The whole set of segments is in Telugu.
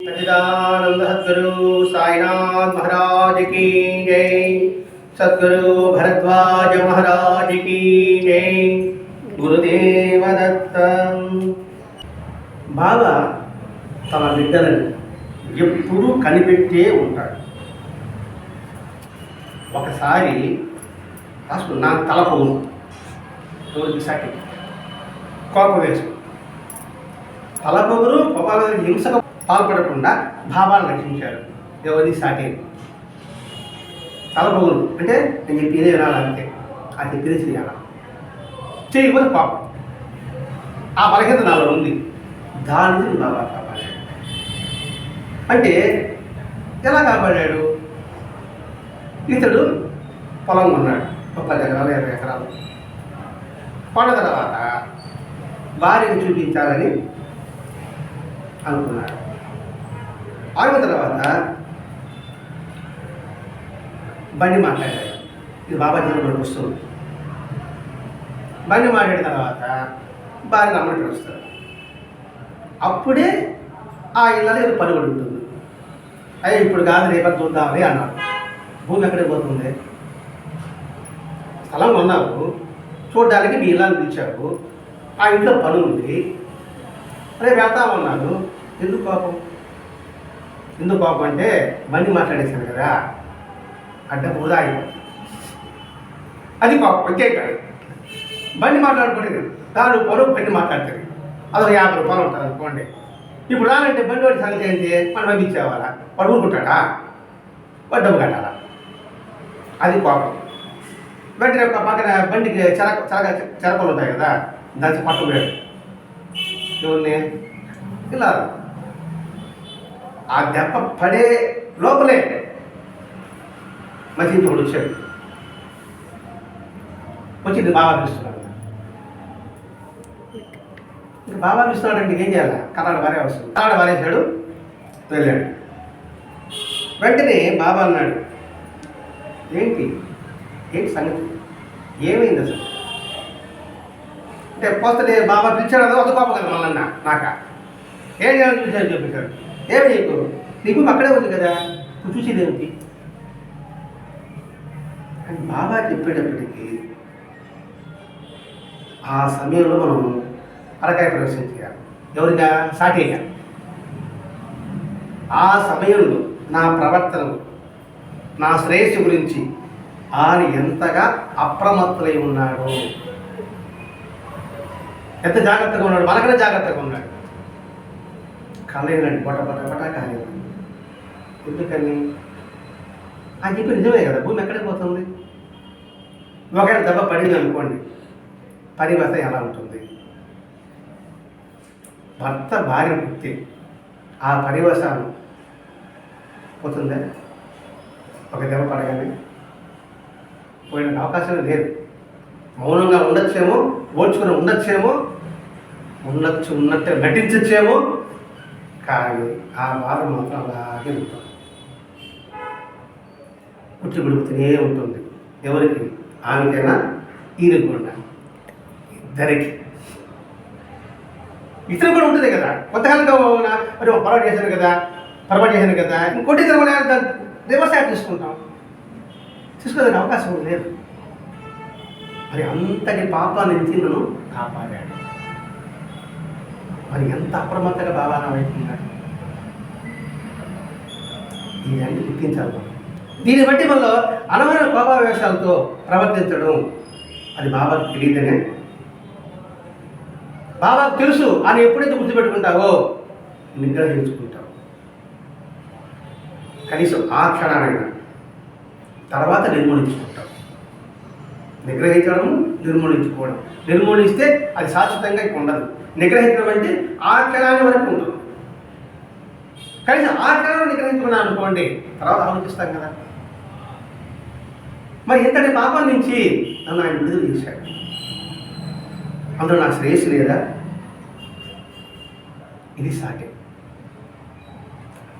सच्चिदानंद सद्गुरु साईनाथ महाराज की जय सद्गुरु भरद्वाज महाराज की जय గురుదేవ దత్తం బాబా తన బిడ్డలను ఎప్పుడూ కనిపెట్టే ఉంటాడు ఒకసారి రాసుకు నా తల పొగును ఎవరికి సాటి కోపం వేసుకు తల పొగురు కోపాల హింసకు పాల్పడకుండా భావాలను రక్షించాడు ఎవరిని సాటి? తలపగులు అంటే నేను చెప్పేదే వినాలంతే అది చెప్పేది చేయాల? చేయకపోతే పాపం. ఆ బలహీనత నాలో ఉంది. దాని నుంచి బాబా కాపాడాడు అంటే ఎలా కాపాడాడు? ఇతడు పొలం ఉన్నాడు ఒక పది ఎకరాలు ఇరవై ఎకరాలు. కొన్న తర్వాత భార్యను చూపించాలని అనుకున్నాడు. ఆగిన తర్వాత బండి మాట్లాడాడు ఇది బాబా జీవితంలోకి వస్తుంది బండి మాట్లాడిన తర్వాత భార్య నమ్మటం వస్తారు. అప్పుడే ఆ ఇళ్ళలో ఏదో కూడా ఉంటుంది. అయ్యే ఇప్పుడు కాదు రేపటి చూద్దామని అన్నాడు భూమి ఎక్కడికి పోతుంది? స్థలం కొన్నావు. చూడడానికి మీ ఇళ్ళని పిలిచావు. ఆ ఇంట్లో పనులు ఉంది రేపు వెళ్తామన్నాడు. ఎందుకు పాపం? ఎందుకు కోపం అంటే బండి మాట్లాడేశాను కదా. అడ్డ వృధా అది కోపం వచ్చే కాదు. బండి మాట్లాడుకుంటుంది దాని పొలం బండి మాట్లాడుతుంది అదొక యాభై రూపాయలు ఉంటుంది అనుకోండి. ఇప్పుడు రానంటే బండి వాడి సంగతి ఏంటి? మనం పంపించేవాళ్ళ వాడు ఊరుకుంటాడా? వాడు డబ్బు కట్టాలా? అది కోపం వెంటనే ఒక పక్కన బండికి చెరక చెరక చెరకలు ఉంటాయి కదా. దాని పట్టు ఎవరిని? ఇలా. ఆ దెబ్బ పడే లోపలే మంచి వచ్చాడు. వచ్చింది బాబా పిలుస్తున్నాడు ఇంకా బాబా పిలుస్తున్నాడు అంటే ఏం చేయాలి? కన్నాడు వారే వస్తుంది కన్నాడు వారేశాడు వెళ్ళాడు. వెంటనే బాబా అన్నాడు ఏంటి? ఏంటి సంగతి? ఏమైంది అసలు? అంటే పోతే బాబా పిలిచాడు అదో ఒక కోపం కదా మళ్ళన్న నాక. ఏం చేయాలని చూపించాడు ఏమి నీకు నీకు అక్కడే ఉంది కదా? నువ్వు చూసేది ఏమిటి? అని బాబా చెప్పేటప్పటికీ ఆ సమయంలో మనం అరకాయ ప్రవేశం చేయాలి. ఎవరిగా సాటిగా ఆ సమయంలో నా ప్రవర్తనలు నా శ్రేయస్సు గురించి ఆయన ఎంతగా అప్రమత్తులై ఉన్నాడు ఎంత జాగ్రత్తగా ఉన్నాడు? మనకనే జాగ్రత్తగా ఉన్నాడు. కలైనండి బొట బొట బొట కాలేదు. ఎందుకని? అది చెప్పి నిజమే కదా భూమి ఎక్కడికి పోతుంది? ఒకవేళ దెబ్బ పడింది అనుకోండి పరివస ఎలా ఉంటుంది? భర్త భార్య వృత్తి ఆ పరివసాలు పోతుందా? ఒక దెబ్బ పడగానే? పోయిన అవకాశం లేదు. మౌనంగా ఉండొచ్చేమో ఓడ్చుకుని ఉండొచ్చేమో ఉండొచ్చు ఉన్నట్టే నటించచ్చేమో కానీ ఆ బాధ మాత్రం అలాగే ఉంటుంది పుట్టి గుడుకుతూనే ఉంటుంది. ఎవరికి? ఆమెకైనా ఈయనకు కూడా. ఇద్దరికి. ఇతరు కూడా ఉంటుంది కదా. కొంతకాలంగా మరి పొరపాటు చేశాను కదా పొరపాటు చేశాను కదా ఇంకోటి ఇతరు కూడా దాన్ని రివర్స్ యాక్ట్ తీసుకుంటాం. తీసుకోదానికి అవకాశం లేదు. మరి అంతటి పాప నుంచి నన్ను కాపాడాడు మరి ఎంత అప్రమత్తగా వైపు అవుతున్నాడు ఇవన్నీ గుర్తించాలి మనం. దీన్ని బట్టి మనలో అనవైన కోపావేశాలతో ప్రవర్తించడం అది బాబాకు తెలియదనే బాబాకు తెలుసు అని ఎప్పుడైతే గుర్తుపెట్టుకుంటావో నిగ్రహించుకుంటావు. కనీసం ఆ క్షణానైనా. తర్వాత నిర్మూలించుకుంటావు. నిగ్రహించడం నిర్మూలించుకోవడం. నిర్మూలిస్తే అది శాశ్వతంగా ఉండదు. నిగ్రహించడం అంటే ఆ క్షణాన్ని వరకు ఉంటుంది. కనీసం ఆ క్షణాన్ని నిగ్రహించుకున్నాను అనుకోండి తర్వాత ఆలోచిస్తాం కదా. మరి ఇంతటి పాపం నుంచి నన్ను ఆయన విడుదల చేశాడు. అందులో నా శ్రేయస్సు లేదా? ఇది సాటి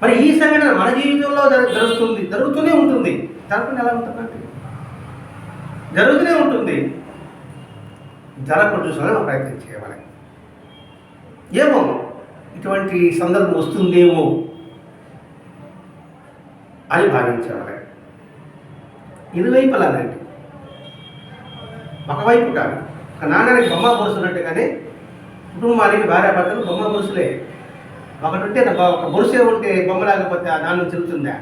మరి ఈ సంఘటన మన జీవితంలో జరుగుతుంది జరుగుతూనే ఉంటుంది. జరగకుండా ఎలా ఉంటుందండి జరుగుతూనే ఉంటుంది. జరగకుండా చూసుకోవాలని ప్రయత్నం చేయాలి. ఏమో? ఇటువంటి సందర్భం వస్తుందేమో? అని భావించేవారు ఇరువైపులానండి ఒకవైపు కాదు. ఒక నాన్నకి బొమ్మ బొరుసున్నట్టుగానే కుటుంబానికి భార్యాభర్తలు బొమ్మ బొరుసులే ఒకటి ఉంటే ఒక బొరుసే ఉంటే బొమ్మ లేకపోతే ఆ నాన్న చెబుతుందా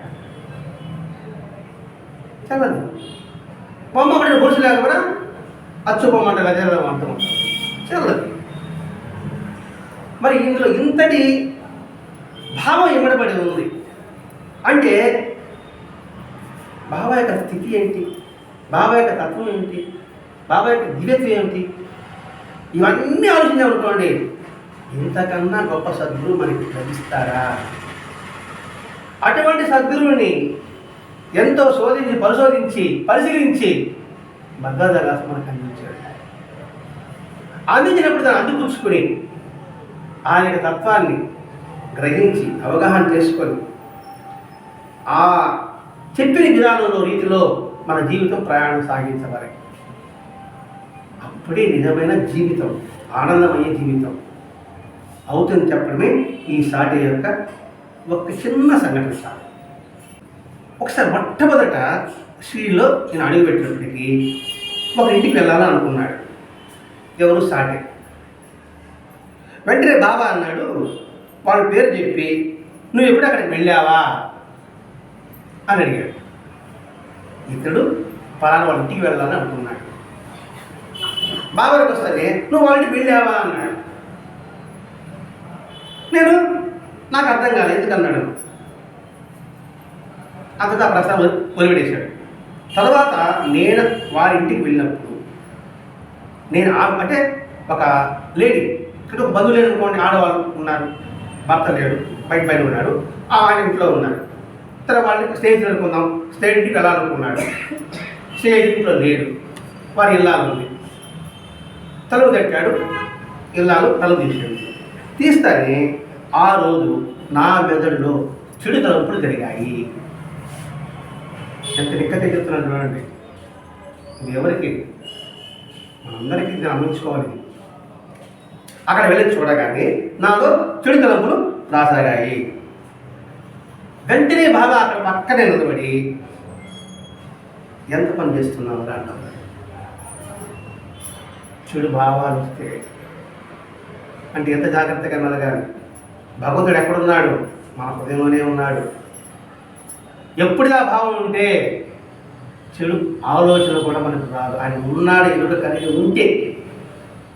చల్లదు బొమ్మ ఒకటి బొరుసు లేకపోయినా అచ్చు బొమ్మ అంటే అదే అర్థం చల్లదు మరి ఇందులో ఇంతటి భావం ఇమ్మడబడి ఉంది. అంటే బాబా యొక్క స్థితి ఏంటి? బాబా యొక్క తత్వం ఏంటి? బాబా యొక్క దివ్యత్వం ఏంటి ఇవన్నీ ఆలోచించామనుకోండి ఇంతకన్నా గొప్ప సద్గురు మనకి లభిస్తారా? అటువంటి సద్గురువుని ఎంతో శోధించి పరిశోధించి పరిశీలించి భద్రదాసు మనకు అందించాడు. అందించినప్పుడు దాన్ని అందిపుచ్చుకుని ఆయన తత్వాన్ని గ్రహించి అవగాహన చేసుకొని ఆ చెప్పిన విధానంలో రీతిలో మన జీవితం ప్రయాణం సాగించవాలి అప్పుడే నిజమైన జీవితం ఆనందమయ్యే జీవితం అవుతుంది చెప్పడమే ఈ సాటి యొక్క ఒక చిన్న సంఘటన సార్. ఒకసారి మొట్టమొదట శ్రీలో నేను అడుగుపెట్టినప్పటికీ ఒక ఇంటికి వెళ్ళాలని అనుకున్నాడు. ఎవరు సాటే? వెంటనే బాబా అన్నాడు వాళ్ళ పేరు చెప్పి నువ్వు ఎప్పుడు అక్కడికి వెళ్ళావా? అని అడిగాడు. ఇతడు పలానా వాళ్ళ ఇంటికి వెళ్ళాలని అనుకున్నాడు. బాబాకి వస్తే నువ్వు వాళ్ళ ఇంటికి వెళ్ళావా? అన్నాడు. నేను నాకు అర్థం కాలేదు ఎందుకు? అన్నాడు. ఆ ప్రశ్న వదిలిపెట్టేశాడు. తర్వాత నేను వారి ఇంటికి వెళ్ళినప్పుడు నేను అంటే ఒక లేడీ ఇక్కడ ఒక బంధువు లేడు అనుకోండి ఆడవాళ్ళు ఉన్నారు భర్త లేడు బయట పైన ఉన్నాడు ఆయన ఇంట్లో ఉన్నారు తర్వాత వాళ్ళని స్నేహితులు అనుకుందాం స్నేహితుడికి వెళ్ళాలనుకున్నాడు. స్నేహితుడి ఇంట్లో లేడు వారి ఇల్లాలు ఉంది. తలుపు తట్టాడు ఇల్లాలు తలుపు తీసాడు తీస్తానే ఆ రోజు నా మెదడులో చెడు తలుపులు జరిగాయి ఎంత నిక్క చెప్తున్నాను చూడండి. ఇది ఎవరికి? మనందరికీ ఇది గమనించుకోవాలి. అక్కడ వెళ్ళి చూడగానే నాలో చెడు తలంపులు రాసాగాయి. వెంటనే బాగా అక్కడ పక్కనే నిలబడి ఎంత పని చేస్తున్నావు రా చెడు భావాలు వస్తే అంటే ఎంత జాగ్రత్తగా మెలగాలి భగవంతుడు ఎక్కడున్నాడు? మన హృదయంలోనే ఉన్నాడు. ఎప్పుడు ఆ భావం ఉంటే? చెడు ఆలోచన కూడా మనకు రాదు. ఆయన ఉన్నాడు ఎదుట కలిగి ఉంటే.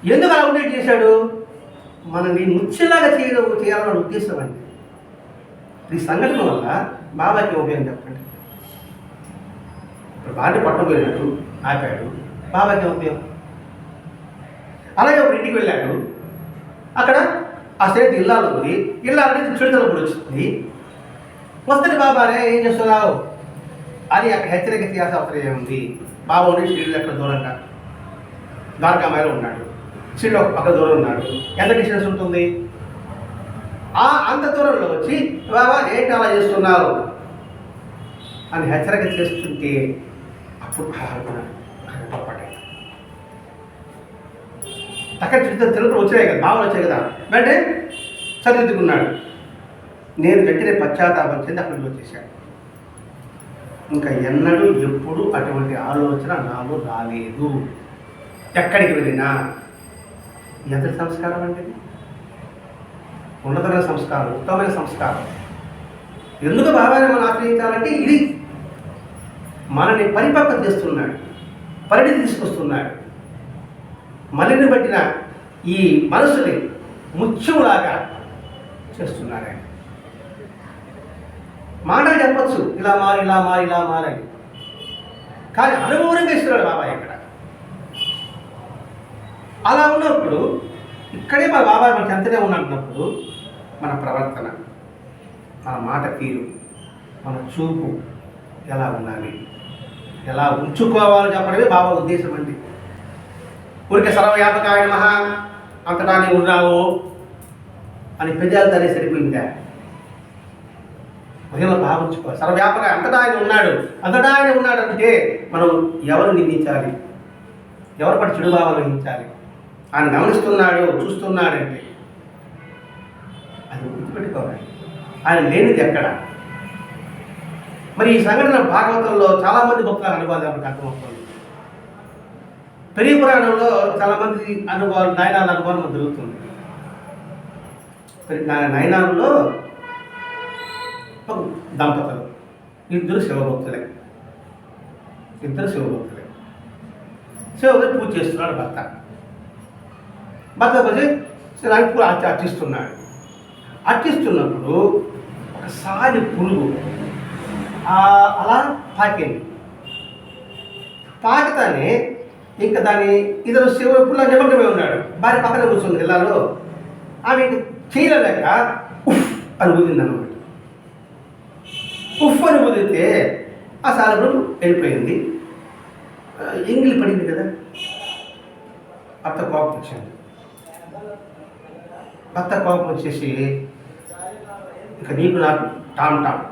ఎందుకు అలా ఉండేది చేశాడు? మనల్ని ముచ్చేలాగా చేయడం చేయాలన్న ఉద్దేశం అండి ఈ సంఘటన వల్ల బాబాకి ఉపయోగం చెప్పండి. ఇప్పుడు భార్య పట్టబోయినట్టు ఆపాడు. బాబాకి ఉపయోగం? అలాగే ఒక ఇంటికి వెళ్ళాడు. అక్కడ ఆ స్నేహితు ఇల్లాలు ఉంది ఇల్లాలని నుంచి చెడుతలప్పుడు వచ్చింది. వస్తుంది బాబానే ఏం చేస్తున్నావు? అని అక్కడ హెచ్చరిక చేయాల్సిన అవసరం ఏముంది? బాబా ఉండి శ్రీలు ఎక్కడ దూరంగా? ద్వారకామాయలో ఉన్నాడు. శ్రీలు ఒక పక్క దూరం ఉన్నాడు. ఎంత డిస్టెన్స్ ఉంటుంది? ఆ అంత దూరంలో వచ్చి బాబా ఏంటి అలా చేస్తున్నావు అని హెచ్చరిక చేస్తుంటే అప్పుడు అనుకున్నాడు పొరపాటే అక్కడ చిన్న వచ్చాయి కదా భావన వచ్చాయి కదా. వెంటనే సరిదిద్దుకున్నాడు. నేను వెంటనే పశ్చాత్తాపం చెంది అక్కడికి వచ్చేసాడు. ఇంకా ఎన్నడూ ఎప్పుడు అటువంటి ఆలోచన నాలో రాలేదు. ఎక్కడికి వెళ్ళినా ఎంతటి సంస్కారం అంటే ఉన్నతమైన సంస్కారం ఉత్తమమైన సంస్కారం. ఎందుకు బాబాయ్ మనం ఆశ్రయించాలంటే ఇది మనని పరిపక్వం చేస్తున్నాడు పరిణితి తీసుకొస్తున్నాడు. మలిని పట్టిన ఈ మనసుని ముత్యంలాగా చేస్తున్నాడు. ఆయన మాటలు చెప్పచ్చు ఇలా మారి ఇలా మారి ఇలా మారని కానీ అనుభవంగా ఇస్తున్నాడు బాబాయ్ ఇక్కడ అలా ఉన్నప్పుడు ఇక్కడే మన బాబాయ్ మనకి ఎంతనే ఉన్నప్పుడు మన ప్రవర్తన మన మాట తీరు మన చూపు ఎలా ఉండాలి? ఎలా ఉంచుకోవాలి చెప్పడమే బాబా ఉద్దేశం అండి. ఊరికే సర్వవ్యాపకాయ మహా అంతటానే ఉన్నావు అని పెద్దలు తనే సరిపోయిందా? మహిళ భావించుకో సర్వవ్యాపక అంతటా ఆయన ఉన్నాడు. అంతటా ఆయన ఉన్నాడు అంటే మనం ఎవరు నిందించాలి? ఎవరు పడి చెడు భావాలు వహించాలి? ఆయన గమనిస్తున్నాడు చూస్తున్నాడంటే అది గుర్తుపెట్టుకోవాలి. ఆయన లేనిది ఎక్కడ? మరి ఈ సంఘటన భాగవతంలో చాలామంది భక్తులకు అనుభవాలు మనకు అర్థమవుతుంది. పెరిగి పురాణంలో చాలామంది అనుభవాలు నయనాల అనుభవం జరుగుతుంది. మరి నయనాలలో దంపతులు ఇద్దరు శివభక్తులే. ఇద్దరు శివభక్తులే. శివభక్తులు పూజ చేస్తున్నాడు భర్త. భర్త వచ్చి శివానికి పూజ అర్చ- అర్చిస్తున్నాడు అర్చిస్తున్నప్పుడు ఒకసారి పురుగు. అలా పాకింది పాకితేనే ఇంకా దాని ఇతను శివ పుల్ల నిమగ్నమై ఉన్నాడు. భార్య పక్కన కూర్చుంది ఇళ్ళలో ఆమె చేయలేక ఉఫ్ అని ఊదింది అనమాట ఉఫ్ అని ఊదితే ఆ సాలపురం వెళ్ళిపోయింది. ఎంగిలి పడింది కదా. అత్త కోపం వచ్చింది. భర్త కోపం వచ్చేసి ఇక నీకు నాకు టామ్ టామ్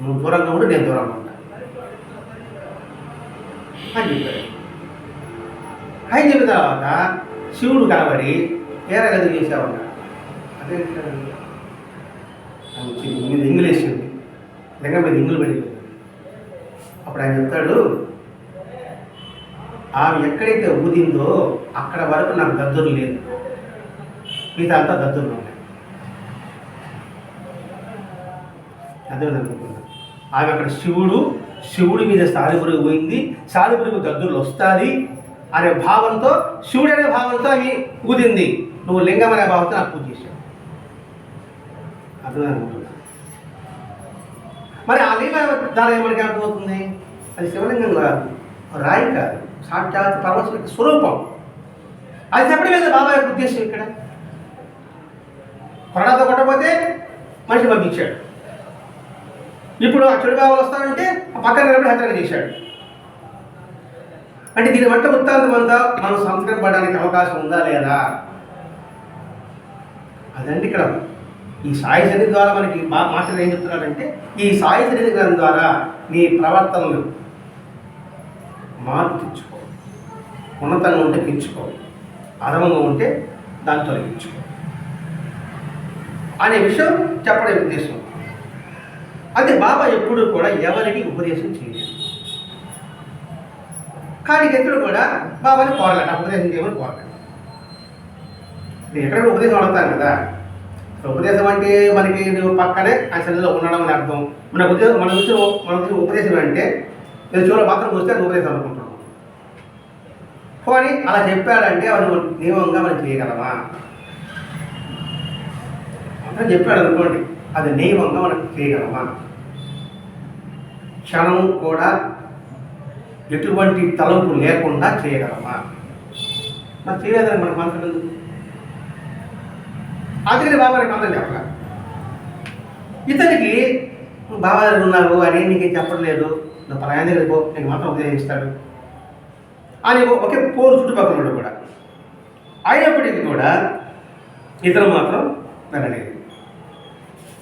నువ్వు దూరంగా ఉండి నేను దూరంగా ఉంటా. అని చెప్పాడు. అని చెప్పిన తర్వాత శివుడు కనబడి ఏరా గది చేసావన్నా అదే మీద ఇంగ్లీష్ ఉంది లింగం మీద ఇంగులు పడింది అప్పుడు ఆయన చెప్తాడు ఆమె ఎక్కడైతే ఊదిందో అక్కడ వరకు నాకు దద్దరు లేదు. మిగతా అంతా దద్దులు ఉన్నాయి అదే ఆమె అక్కడ శివుడు శివుడి మీద సాలిపురుగు పోయింది. సాలిపురుగు దద్దులు వస్తుంది అనే భావంతో శివుడు అనే భావంతో అవి ఊదింది. నువ్వు లింగం అనే భావంతో నాకు పూజ చేశావు. మరి ఆ లింగం దాని ఏమనికి అర్థమవుతుంది? అది శివలింగం కాదు రాయి కాదు. సాక్షాత్ పరమశివుడి స్వరూపం. అది చెప్పడం మీద బాబాయ్ ఉద్దేశం ఇక్కడ? కొరడాతో కొట్టకపోతే మనిషిని పంపించాడు. ఇప్పుడు ఆ చెడు బాబులు వస్తానంటే ఆ పక్కన నిలబడి హత్యలు చేశాడు. అంటే దీని వంట వృత్తాంతం అంతా మనం సంస్కరింపడానికి అవకాశం ఉందా లేదా? అదండి ఇక్కడ ఈ సాయి సన్నిధి ద్వారా మనకి మా మాస్టర్ ఏం చెప్తున్నారంటే ఈ సాయి సన్నిధి గ్రంథం ద్వారా నీ ప్రవర్తనలు మార్పు తెచ్చుకో. ఉన్నతంగా ఉంటే పెంచుకో అధమంగా ఉంటే దాన్ని తొలగించుకో. అనే విషయం చెప్పడం ఉద్దేశం. అంటే బాబా ఎప్పుడు కూడా ఎవరికి ఉపదేశం చేయలేదు. కానీ ఎప్పుడు కూడా బాబాని కోరలేట ఉపదేశం చేయమని కోరలేట. నేను ఎక్కడ ఉపదేశం అడుగుతాను కదా? ఉపదేశం అంటే మనకి నువ్వు పక్కనే ఆ సన్నిధిలో ఉండడం అని అర్థం. మన ఉద్యోగం మన వచ్చిన మన వచ్చిన ఉపదేశం అంటే నేను చూడ మాత్రం వస్తే అది ఉపదేశం అనుకుంటున్నాం కానీ అలా చెప్పాడంటే అది నియమంగా మనం చేయగలమా? అని చెప్పాడు అనుకోండి అది నియమంగా మనం చేయగలమా క్షణం కూడా ఎటువంటి తలంపు లేకుండా చేయగలమా? మరి చేయలేదని మనకు మంత్రం ఎందుకు? అందుకని బాబా మంత్రం చెప్పాల? ఇతనికి "నువ్వు బాబా దగ్గర ఉన్నావు అని నీకు చెప్పట్లేదు నువ్వు ప్రయాణ దగ్గర పో నీకు మంత్రం ఉపదేశిస్తాడు అని ఒకే పోరు చుట్టుపక్కల కూడా. అయినప్పటికీ కూడా ఇతను మాత్రం వెళ్ళలేదు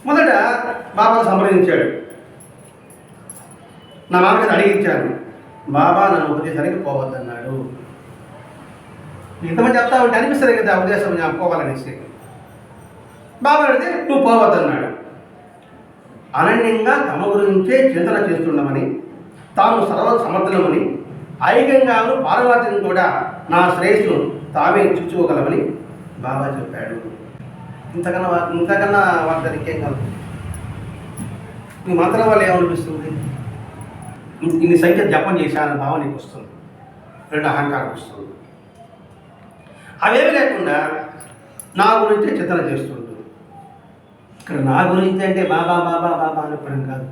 మొదట బాబా సంప్రదించాడు. నా మామకి అడిగించాను బాబా నన్ను ఉపదేశానికి పోవద్దన్నాడు. ఇంతమంది చెప్తా ఉంటే అనిపిస్తుంది కదా ఉద్దేశం నేను పోవాలనేసి. బాబా అడిగితే నువ్వు పోవద్దన్నాడు. అనన్యంగా తమ గురించే చింతన చేస్తుండమని తాము సర్వ సమర్థనమని ఐక్యంగాను పారవార్యం కూడా నా శ్రేయస్సును తామే చూచుకోగలమని బాబా చెప్పాడు. ఇంతకన్నా ఇంతకన్నా వాళ్ళ ఇంకేం కాదు. మీ మంత్రం వల్ల ఏమనిపిస్తుంది? ఇన్ని సంఖ్య జపం చేశానని భావన నీకు వస్తుంది. రెండు అహంకారం వస్తుంది. అవేమి లేకుండా నా గురించే చింతన చేస్తుండు. ఇక్కడ నా గురించి అంటే బాబా బాబా బాబా అనుకోవడం కాదు.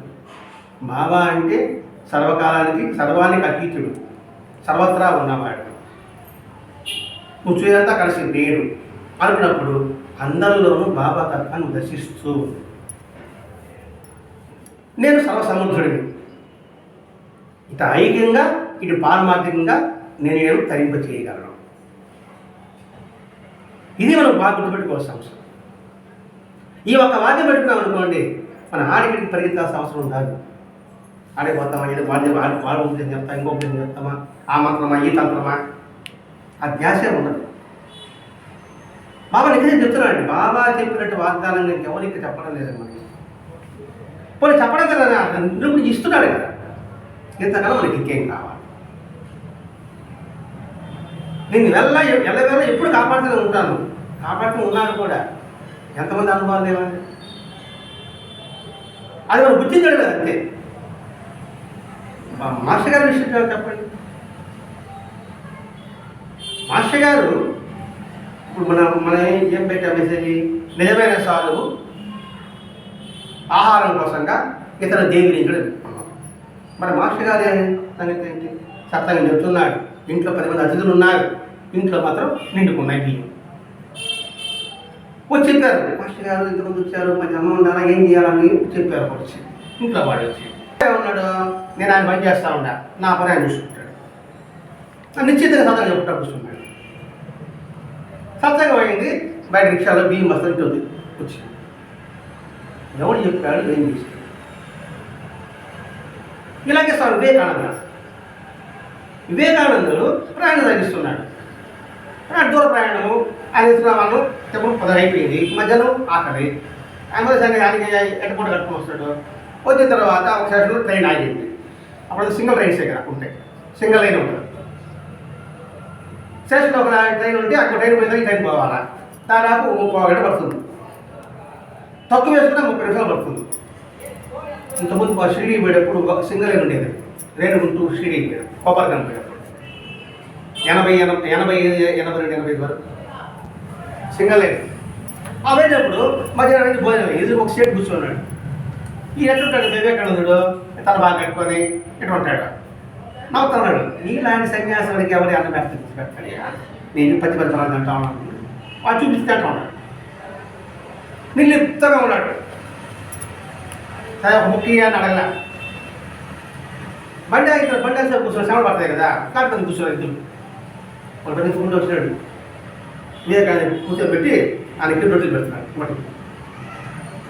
బాబా అంటే సర్వకాలానికి సర్వానికి అతీతుడు. సర్వత్రా ఉన్నవాడు. కూర్చునేదంతా కలిసి నేను అనుకున్నప్పుడు అందరిలోనూ బాబా తత్వాన్ని దర్శిస్తూ నేను సర్వసముద్రుడిని. ఇటు ఐక్యంగా ఇటు పారమార్థికంగా నేను నేను తరింప చేయగలను ఇది మనం బాగా గుర్తుపెట్టుకోవాల్సిన అవసరం. ఈ ఒక్క వాద్యం పెట్టుకున్నాం అనుకోండి మన ఆడికి పరిగెత్తాల్సిన అవసరం కాదు. ఆడిపోతామా ఇది వాళ్ళు వాళ్ళు వాళ్ళు ఉపదేశం చెప్తా ఇంకో చెప్తామా? ఆ మంత్రమా? ఈ తంత్రమా? ఆ ధ్యాసే ఉండదు. బాబా నిజంగా చెప్తున్నానండి బాబా చెప్పినట్టు వాగ్దానం నేను ఎవరు ఇక్కడ చెప్పడం లేదు మనకి. పోనీ చెప్పడం కదా నిరూపణ ఇస్తున్నాడు కదా. ఇంతకన్నా మనకి ఇంకేం కావాలి? నేను వెళ్ళ ఎల్లవేళ ఎప్పుడు కాపాడుతూనే ఉంటాను. కాపాడుతూ ఉన్నాను కూడా. ఎంతమంది అనుభవాలు లేవండి అది మనం గుర్తించడం లేదు అంతే. మాస్టర్ గారి విషయం చెప్పండి. మాస్టర్ గారు ఇప్పుడు మన మన ఏం పెట్టాం మెసేజ్? నిజమైన సాధువు ఆహారం కోసంగా ఇతర దేవుని కూడా పెట్టుకున్నాం మరి మాస్టర్ గారి సంగతి ఏంటి? సత్తంగా చెప్తున్నాడు. ఇంట్లో పది మంది అతిథులు ఉన్నారు. ఇంట్లో మాత్రం నిండుకున్నాయి బియ్యం. వచ్చి చెప్పారు మాస్టర్ గారు ఇంతమంది వచ్చారు మంచి అమ్మ ఉండాలా ఏం చేయాలని చెప్పారు వచ్చి ఇంట్లో వాడు వచ్చి ఉన్నాడు? నేను ఆయన పని చేస్తా ఉన్నా నా పని ఆయన చూసుకుంటాడు. నిశ్చితంగా సత్తంగా చెప్పుకుంటా కూర్చున్నాడు. సత్సంగం అయింది బయట రిక్షాలో బియ్యం బస్తా ఇంటి వచ్చి. ఎవడు చెప్పాడు? ఏం చేశాడు? ఇలాగే స్వామి వివేకానంద. వివేకానందుడు ప్రయాణం సాగిస్తున్నాడు. దూర ప్రయాణము. ఆయన ఇస్తున్నాము చెప్పడం పదవి అయిపోయింది. మధ్యలో ఆకలి. ఆయన ఆయనకి ఎటుపూట కట్టుకుని వస్తాడు. వచ్చిన తర్వాత ఒక సెషన్ ట్రైన్ ఆగింది అప్పుడు సింగిల్ రైన్స్ దగ్గర ఉంటాయి సింగిల్ లైన్ ఉంటుంది. స్టేషన్లో ఒక ట్రైన్ ఉంటే అక్కడ ట్రైన్ మీద ఈ ట్రైన్ పోవాలా? దాదాపు ముప్పై గంట పడుతుంది. తక్కువ వేసుకున్నా ముప్పై నిమిషాలు పడుతుంది. ఇంతకుముందు మా షిరిడి పోయేటప్పుడు ఒక సింగిల్ లైన్ ఉండేది. రేణు గుంటూరు షిరిడి పోయాడు కొబ్బరికాయ పోయాడు ఎనభై ఎనభై ఎనభై ఎనభై రెండు ఎనభై వరకు. సింగల్ లైన్ అవేటప్పుడు మధ్యాహ్నం నుంచి భోజనం ఎదురు ఒక సీట్ కూర్చున్నాడు. ఈ ఎట్లుంటాడు? వివేకానందుడు తన బాగా కట్టుకొని ఎటు ఉంటాడు? నవ్వుతున్నాడు నీలాంటి సన్యాసుడికి ఎవరి అన్న పెడతాడు పెట్టాడు నేను పది పెడతాను అంటా ఉన్నాను. వాడు చూపిస్తే అంటా ఉన్నాడు. నిర్లిప్తంగా ఉన్నాడు. సరే ముఖ్య అని అడగల. బండి ఆగితే బండి ఆగితే కూర్చొని శ్రమ పడతాయి కదా. కాకపోతే కూర్చోలేదు ఇద్దరు ఒక పెద్ద ముందు వచ్చినాడు. మీద వివేకానంద కూర్చోబెట్టి ఇక్కడ రొట్టెలు పెడుతున్నాడు. మట్టి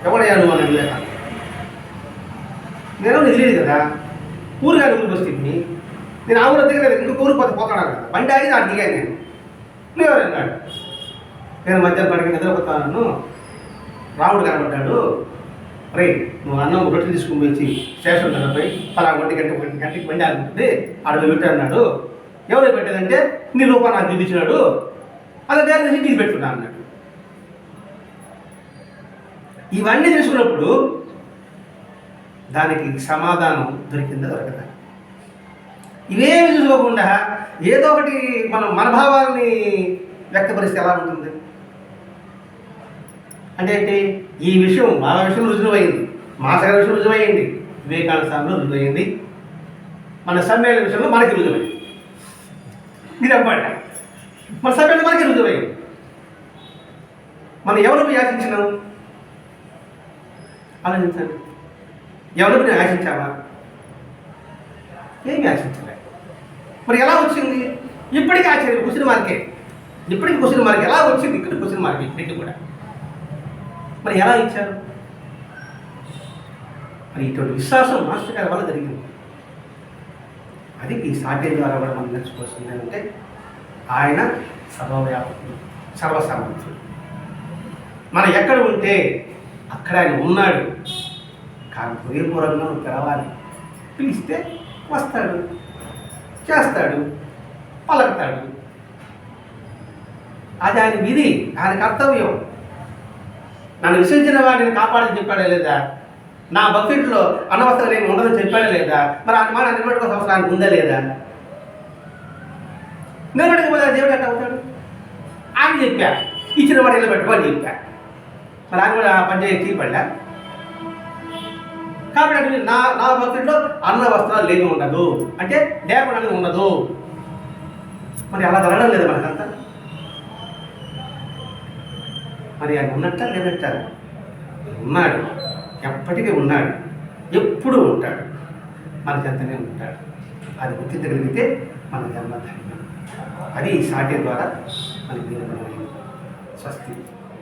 ఎవడయ్యా నువ్వు అని వివేకానంద నేను తెలియదు కదా. ఊరు కానీ ఊరికి వస్తుంది నేను ఆ ఊరు దగ్గర ఇంకొక ఊరు పోతే పోతాను? బండి ఆగి ఆడు దిగాను నేను. నువ్వు అన్నాడు? నేను మధ్యాహ్నం పడికి నిద్రపోతాను. రాముడు కనబడ్డాడు. రే నువ్వు అన్నం రొట్టెలు తీసుకుని వచ్చి స్టేషన్ దగ్గర పోయి పలా ఒంటి గంట ఒకటి గంటకి బండి ఆగుతుంది. ఆడ పెట్టాడు ఎవరు పెట్టేదంటే నీ రూపాయి నాకు చూపించినాడు. అలా డైరెక్ట్ చేసి నీకు పెట్టుకున్నా అన్నాడు. ఇవన్నీ చేసుకున్నప్పుడు దానికి సమాధానం దొరికిందా దొరకదా? ఇవేమి చూసుకోకుండా ఏదో ఒకటి మనం మనభావాల్ని వ్యక్తపరిస్తే ఎలా ఉంటుంది? అంటే ఏంటి? ఈ విషయం మా విషయం రుజువైంది. మాసగారి విషయం రుజువైంది. వివేకానంద స్వామిలో రుజువైంది. మన సమ్మేళన విషయంలో మనకి రుజువైంది. మీరు అవ్వండి మన సమ్మేళనం మనకి రుజువైంది. మనం ఎవరు యాచించినాం ఆలోచించండి. ఎవరు నేను ఆశించావా ఏమి ఆశించలే మరి ఎలా వచ్చింది? ఇప్పటికీ ఆశ్చర్యం. కుసిన మార్కే ఇప్పటికి కుసిన మార్క్ ఎలా వచ్చింది? ఇక్కడ కుసిన మార్క్ ఇప్పటికి కూడా. మరి ఎలా ఇచ్చారు? మరి ఇటువంటి విశ్వాసం మాస్టర్ గారి వల్ల జరిగింది. అది ఈ సాధ్యం ద్వారా కూడా మనం నేర్చుకోవాల్సింది ఏంటంటే ఆయన సర్వవ్యాపకుడు సర్వసమర్థుడు మనం ఎక్కడ ఉంటే అక్కడ ఆయన ఉన్నాడు. కానీ హృదయపూర్వకంగా తెరవాలి. పిలిస్తే వస్తాడు. చేస్తాడు పలుకుతాడు. అది ఆయన విధి ఆయన కర్తవ్యం నన్ను విసర్జించిన వాడిని కాపాడని చెప్పాడా లేదా? నా బకెట్లో అనవసరం నేను ఉండదని చెప్పాడా లేదా? మరి ఆయన మాట నిలబెట్టుకోవాల్సిన సంవత్సరానికి ఉందా లేదా? నిలబెట్టకపోతే దేవుడు ఎట్లా అవుతాడు? ఆయన చెప్పా ఇచ్చిన వాడు నిలబెట్టుకోని చెప్పా. మరి ఆయన కూడా ఆ పని చేయ కాబట్టి నా నా భక్తుడిలో అన్న వస్త్రాలు లేని ఉండదు. అంటే లేకుండా ఉండదు. మరి అలా జరగడం లేదు మనకంతా. మరి అది ఉన్నట్ట లేదట్ట? ఉన్నాడు. ఎప్పటికీ ఉన్నాడు. ఎప్పుడూ ఉంటాడు. మన ఉంటాడు. అది గుర్తించగలిగితే మన జన్మ అది ఈ సాటి ద్వారా మనకి స్వస్తి.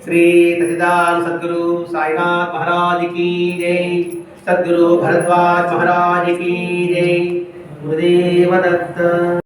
శ్రీ సచిదాన్ సద్గురు సాయినాథ్ మహారాజుకి జై. सद्गुरु भरद्वाज महाराज की जय गुरुदेव दत्त